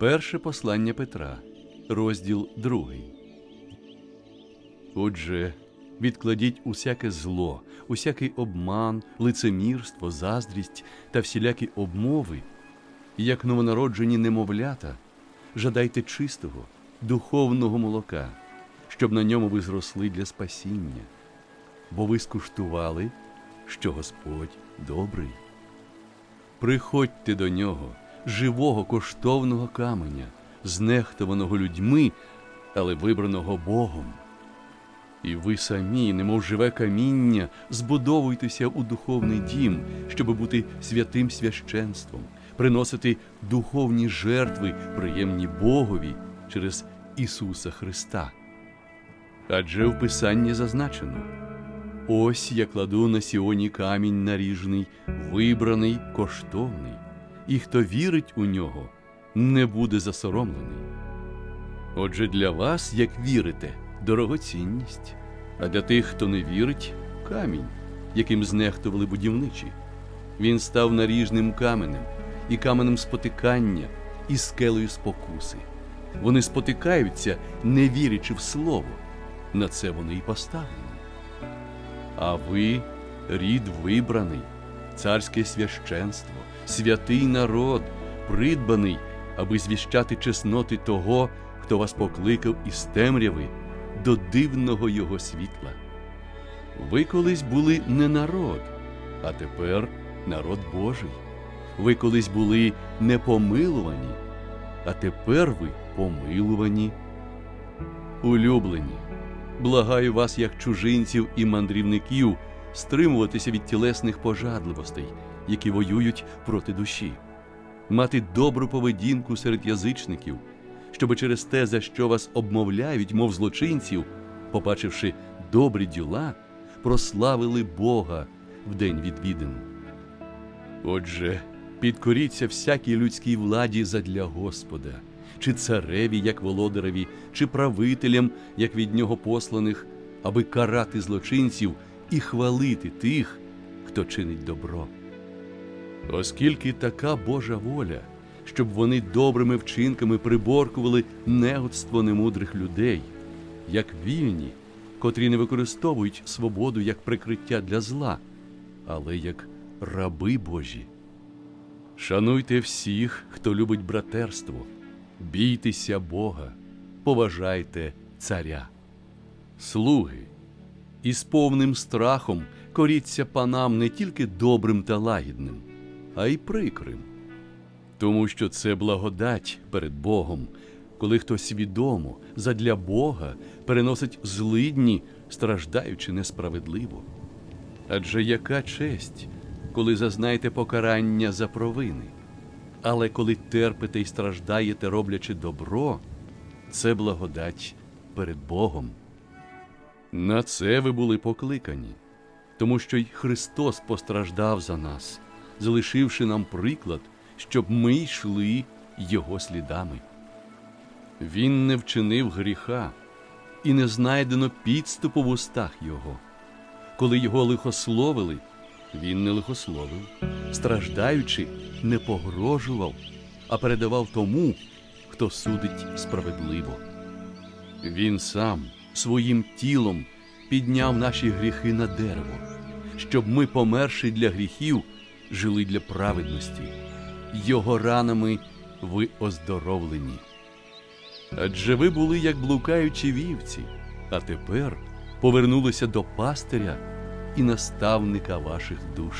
Перше послання Петра, розділ 2. Отже, відкладіть усяке зло, усякий обман, лицемірство, заздрість та всілякі обмови, і як новонароджені немовлята, жадайте чистого, духовного молока, щоб на ньому ви зросли для спасіння, бо ви скуштували, що Господь добрий. Приходьте до нього, живого коштовного каменя, знехтованого людьми, але вибраного Богом. І ви самі, немов живе каміння, збудовуйтеся у духовний дім, щоб бути святим священством, приносити духовні жертви, приємні Богові через Ісуса Христа. Адже в Писанні зазначено. Ось я кладу на сіоні камінь наріжний, вибраний, коштовний, і хто вірить у нього, не буде засоромлений. Отже, для вас, як вірите, дорогоцінність, а для тих, хто не вірить, камінь, яким знехтували будівничі. Він став наріжним каменем, і каменем спотикання, і скелею спокуси. Вони спотикаються, не вірячи в слово. На це вони й поставлені. А ви рід вибраний, царське священство, святий народ, придбаний, аби звіщати чесноти того, хто вас покликав із темряви до дивного його світла. Ви колись були не народ, а тепер народ Божий. Ви колись були не помилувані, а тепер ви помилувані. Улюблені. Благаю вас, як чужинців і мандрівників, стримуватися від тілесних пожадливостей, які воюють проти душі, мати добру поведінку серед язичників, щоби через те, за що вас обмовляють, мов злочинців, побачивши добрі діла, прославили Бога в день відвідин. Отже, підкоріться всякій людській владі задля Господа, чи цареві, як володареві, чи правителям, як від нього посланих, аби карати злочинців і хвалити тих, хто чинить добро. Оскільки така Божа воля, щоб вони добрими вчинками приборкували негодство немудрих людей, як вільні, котрі не використовують свободу як прикриття для зла, але як раби Божі. Шануйте всіх, хто любить братерство, бійтеся Бога, поважайте царя. Слуги, із повним страхом коріться панам не тільки добрим та лагідним, а й прикрим. Тому що це благодать перед Богом, коли хто свідомо задля Бога переносить злидні, страждаючи несправедливо. Адже яка честь, коли зазнаєте покарання за провини, але коли терпите і страждаєте, роблячи добро, це благодать перед Богом. На це ви були покликані, тому що й Христос постраждав за нас, залишивши нам приклад, щоб ми йшли Його слідами. Він не вчинив гріха, і не знайдено підступу в устах Його. Коли його лихословили, він не лихословив, страждаючи, не погрожував, а передавав тому, хто судить справедливо. Він сам своїм тілом підняв наші гріхи на дерево, щоб ми, померши для гріхів, жили для праведності. Його ранами ви оздоровлені. Адже ви були як блукаючі вівці, а тепер повернулися до пастиря і наставника ваших душ.